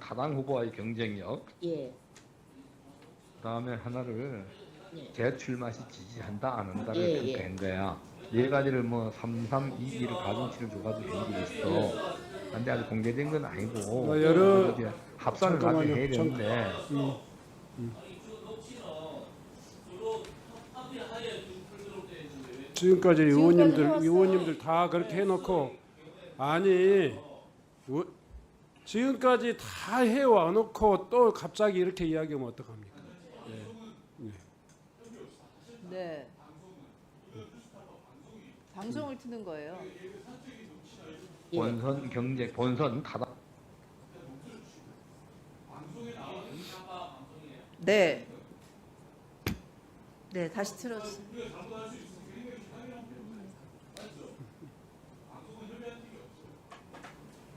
타당 후보와의 경쟁력, 예. 그 다음에 하나를 예. 재출마 시 지지한다 안 한다를 예, 예. 평가한 거야. 네 가지를 뭐 3322를 가중치를 줘가지고 한게 있어. 근데 아직 공개된 건 아니고 어, 여러- 합산을 나중에. 해야 잠- 되는데 음. 지금까지 의원님들. 의원님들 다 그렇게 해놓고 아니 의- 지금까지 다 해와 놓고 또 갑자기 이렇게 이야기하면 어떡합니까? 네. 방송을 트는 거예요. 예. 본선 경쟁 본선 타당 네. 네, 다시 틀어주세요.